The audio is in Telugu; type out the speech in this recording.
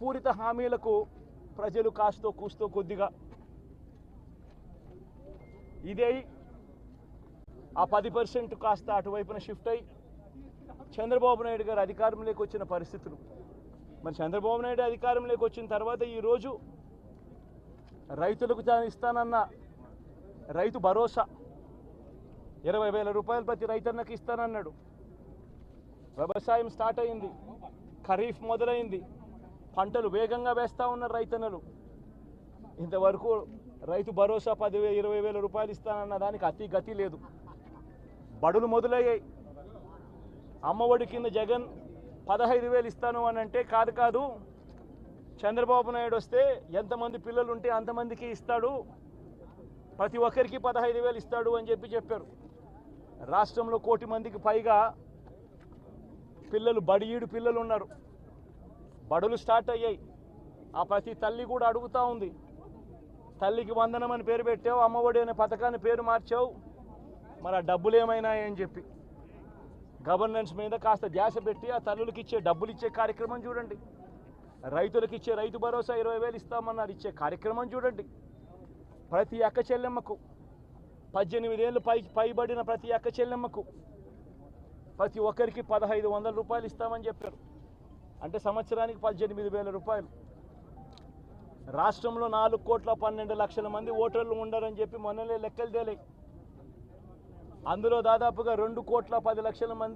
పూరిత హామీలకు ప్రజలు కాస్తో కూస్తో కొద్దిగా ఇదే ఆ పది పర్సెంట్ కాస్త అటువైపున షిఫ్ట్ అయ్యి చంద్రబాబు నాయుడు గారు అధికారంలోకి వచ్చిన పరిస్థితులు. మరి చంద్రబాబు నాయుడు అధికారంలోకి వచ్చిన తర్వాత ఈరోజు రైతులకు తాను ఇస్తానన్న రైతు భరోసా ఇరవై వేల రూపాయలు ప్రతి రైతన్నకి ఇస్తానన్నాడు. వ్యవసాయం స్టార్ట్ అయింది. ఖరీఫ్ మొదలైంది. పంటలు వేగంగా వేస్తూ ఉన్నారు రైతన్నలు. ఇంతవరకు రైతు భరోసా పదివే ఇరవై వేల రూపాయలు ఇస్తానన్న దానికి అతి గతి లేదు. బడులు మొదలయ్యాయి. అమ్మఒడి కింద జగన్ పదహైదు వేలు ఇస్తాను అని అంటే కాదు కాదు చంద్రబాబు నాయుడు వస్తే ఎంతమంది పిల్లలు ఉంటే అంతమందికి ఇస్తాడు. ప్రతి ఒక్కరికి పదహైదు వేలు ఇస్తాడు అని చెప్పి చెప్పారు. రాష్ట్రంలో కోటి మందికి పైగా పిల్లలు బడియీడు పిల్లలు ఉన్నారు బడులు స్టార్ట్ అయ్యాయి. ఆ ప్రతి తల్లి కూడా అడుగుతూ ఉంది. తల్లికి వందనం అని పేరు పెట్టావు అమ్మఒడి అనే పథకాన్ని పేరు మార్చావు. మరి ఆ డబ్బులు ఏమైనాయని చెప్పి. గవర్నెన్స్ మీద కాస్త ధ్యాస పెట్టి ఆ తల్లులకి ఇచ్చే డబ్బులు ఇచ్చే కార్యక్రమం చూడండి. రైతులకు ఇచ్చే రైతు భరోసా ఇరవై వేలు ఇస్తామన్నారు. ఇచ్చే కార్యక్రమం చూడండి. ప్రతి అక్క చెల్లెమ్మకు. పద్దెనిమిదేళ్ళు పై పైబడిన ప్రతి అక్క చెల్లెమ్మకు. ప్రతి ఒక్కరికి పదహైదు వందల రూపాయలు ఇస్తామని చెప్పారు. అంటే సంవత్సరానికి పద్దెనిమిది వేల రూపాయలు. రాష్ట్రంలో నాలుగు కోట్ల పన్నెండు లక్షల మంది ఓటర్లు ఉండరని చెప్పి మొన్నలే లెక్కలు తేలాయి. అందులో దాదాపుగా రెండు కోట్ల పది లక్షల మంది